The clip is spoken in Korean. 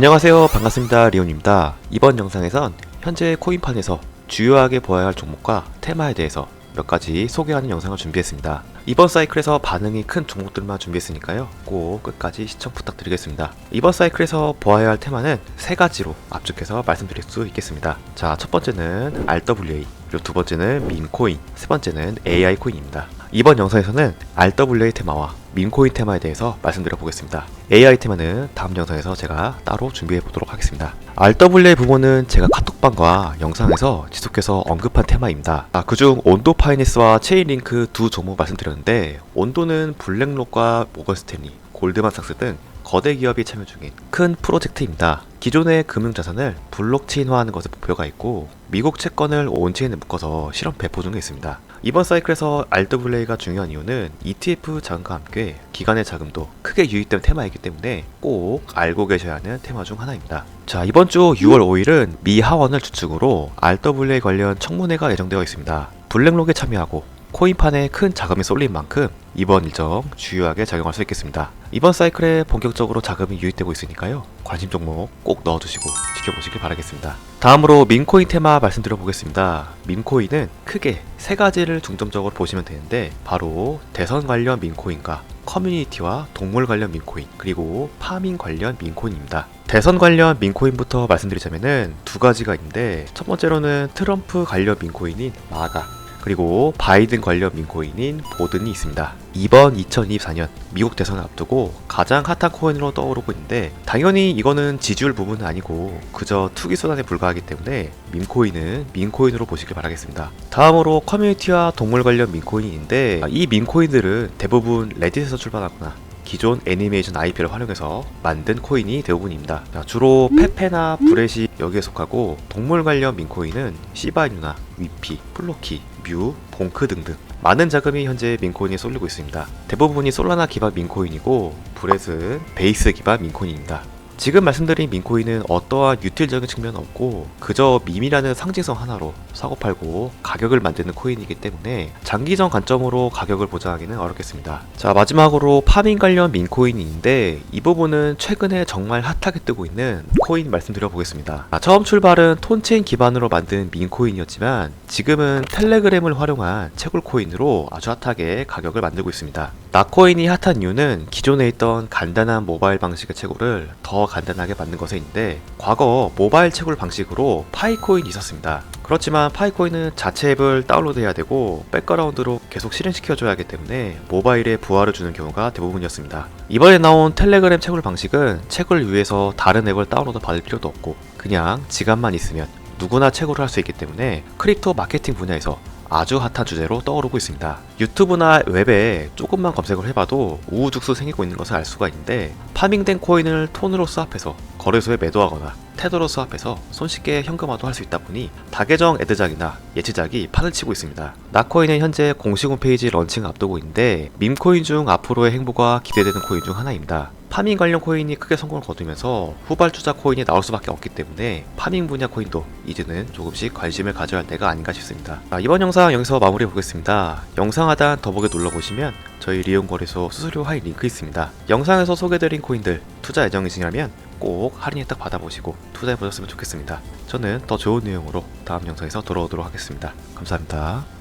안녕하세요. 반갑습니다. 리온입니다. 이번 영상에선 현재 코인판에서 주요하게 보아야 할 종목과 테마에 대해서 몇 가지 소개하는 영상을 준비했습니다. 이번 사이클에서 반응이 큰 종목들만 준비했으니까요. 꼭 끝까지 시청 부탁드리겠습니다. 이번 사이클에서 보아야 할 테마는 세 가지로 압축해서 말씀드릴 수 있겠습니다. 자 첫 번째는 RWA 그리고 두 번째는 민코인 세 번째는 AI 코인입니다 이번 영상에서는 RWA 테마와 민코인 테마에 대해서 말씀드려 보겠습니다. AI 테마는 다음 영상에서 제가 따로 준비해 보도록 하겠습니다. RWA 부분은 제가 카톡방과 영상에서 지속해서 언급한 테마입니다. 아, 그중 온도 파이니스와 체인링크 두 종목 말씀드렸는데 온도는 블랙록과 모건스탠리, 골드만삭스 등 거대 기업이 참여 중인 큰 프로젝트입니다. 기존의 금융자산을 블록체인화하는 것에 목표가 있고 미국 채권을 온체인에 묶어서 실험 배포 중에 있습니다. 이번 사이클에서 RWA가 중요한 이유는 ETF 자금과 함께 기관의 자금도 크게 유입된 테마이기 때문에 꼭 알고 계셔야 하는 테마 중 하나입니다. 자 이번 주 6월 5일은 미 하원을 주축으로 RWA 관련 청문회가 예정되어 있습니다. 블랙록에 참여하고 코인판에 큰 자금이 쏠린 만큼 이번 일정 주요하게 작용할 수 있겠습니다. 이번 사이클에 본격적으로 자금이 유입되고 있으니까요. 관심 종목 꼭 넣어주시고 지켜보시길 바라겠습니다. 다음으로 민코인 테마 말씀드려 보겠습니다. 민코인은 크게 세 가지를 중점적으로 보시면 되는데 바로 대선 관련 민코인과 커뮤니티와 동물 관련 민코인 그리고 파밍 관련 민코인입니다. 대선 관련 민코인부터 말씀드리자면은 두 가지가 있는데 첫 번째로는 트럼프 관련 민코인인 마가 그리고 바이든 관련 민코인인 보든이 있습니다. 이번 2024년 미국 대선을 앞두고 가장 핫한 코인으로 떠오르고 있는데 당연히 이거는 지지율 부분은 아니고 그저 투기 수단에 불과하기 때문에 민코인은 민코인으로 보시길 바라겠습니다. 다음으로 커뮤니티와 동물 관련 민코인인데 이 민코인들은 대부분 레딧에서 출발하거나 기존 애니메이션 IP를 활용해서 만든 코인이 대부분입니다. 자, 주로 페페나 브렛이 여기에 속하고 동물 관련 민코인은 시바이누나, 위피, 플로키, 뮤, 봉크 등등 많은 자금이 현재 민코인에 쏠리고 있습니다. 대부분이 솔라나 기반 민코인이고 브렛은 베이스 기반 민코인입니다. 지금 말씀드린 민코인은 어떠한 유틸적인 측면은 없고 그저 밈이라는 상징성 하나로 사고팔고 가격을 만드는 코인이기 때문에 장기적 관점으로 가격을 보장하기는 어렵겠습니다. 자 마지막으로 파밍 관련 민코인인데 이 부분은 최근에 정말 핫하게 뜨고 있는 코인 말씀드려 보겠습니다. 아, 처음 출발은 톤체인 기반으로 만든 민코인이었지만 지금은 텔레그램을 활용한 채굴 코인으로 아주 핫하게 가격을 만들고 있습니다. 나코인이 핫한 이유는 기존에 있던 간단한 모바일 방식의 채굴을 더 간단하게 만든 것에 있는데 과거 모바일 채굴 방식으로 파이코인이 있었습니다. 그렇지만 파이코인은 자체 앱을 다운로드해야 되고 백그라운드로 계속 실행시켜줘야 하기 때문에 모바일에 부하를 주는 경우가 대부분이었습니다. 이번에 나온 텔레그램 채굴 방식은 채굴 위해서 다른 앱을 다운로드 받을 필요도 없고 그냥 지갑만 있으면 누구나 채굴을 할 수 있기 때문에 크립토 마케팅 분야에서 아주 핫한 주제로 떠오르고 있습니다. 유튜브나 웹에 조금만 검색을 해봐도 우후죽수 생기고 있는 것을 알 수가 있는데 파밍된 코인을 톤으로 수합해서 거래소에 매도하거나 테더로 수합해서 손쉽게 현금화도 할 수 있다 보니 다계정 애드작이나 예치작이 판을 치고 있습니다. 나코인은 현재 공식 홈페이지 런칭 앞두고 있는데 밈코인 중 앞으로의 행보가 기대되는 코인 중 하나입니다. 파밍 관련 코인이 크게 성공을 거두면서 후발 투자 코인이 나올 수밖에 없기 때문에 파밍 분야 코인도 이제는 조금씩 관심을 가져야 할 때가 아닌가 싶습니다. 아, 이번 영상 여기서 마무리해 보겠습니다. 영상 하단 더보기 눌러보시면 저희 리온 거래소 수수료 할인 링크 있습니다. 영상에서 소개드린 코인들 투자 예정이시라면 꼭 할인 혜택 받아보시고 투자해 보셨으면 좋겠습니다. 저는 더 좋은 내용으로 다음 영상에서 돌아오도록 하겠습니다. 감사합니다.